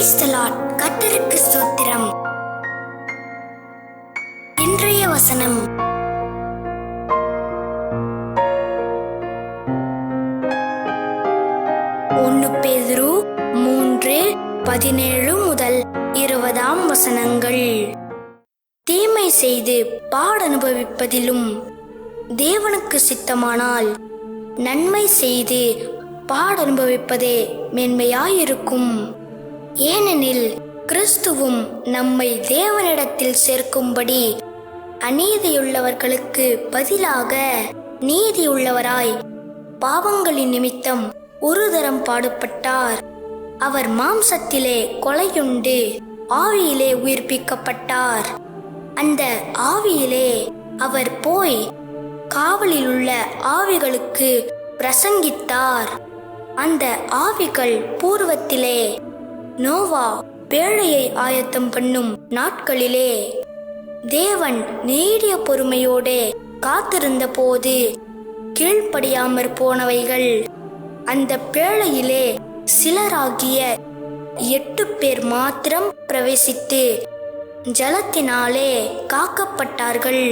கத்தருக்கு சூத்திரம் இன்றைய வசனம். ஒன்னு பேதுரு மூன்று பதினேழு முதல் இருபதாம் வசனங்கள். தீமை செய்து பாடனுபவிப்பதிலும் தேவனுக்கு சித்தமானால் நன்மை செய்து பாடனுபவிப்பதே மேன்மையாயிருக்கும். ஏனெனில் கிறிஸ்துவும் நம்மை தேவனிடத்தில் சேர்க்கும்படி அநீதியுள்ளவர்களுக்கு பதிலாக நீதியுள்ளவராய் பாவங்களின் நிமித்தம் ஒரு தரம் பாடுபட்டார். அவர் மாம்சத்திலே கொலையுண்டு ஆவியிலே உயிர்ப்பிக்கப்பட்டார். அந்த ஆவியிலே அவர் போய் காவலில் உள்ள ஆவிகளுக்கு பிரசங்கித்தார். அந்த ஆவிகள் பூர்வத்திலே நோவா பேழையை ஆயத்தம் பண்ணும் நாட்களிலே தேவன் நீடிய பொறுமையோடே காத்திருந்த போது கீழ்ப்படியாமற் போனவைகள் அந்த பேழையிலே சிலராகிய எட்டு பேர் மாத்திரம் பிரவேசித்து ஜலத்தினாலே காக்கப்பட்டார்கள்.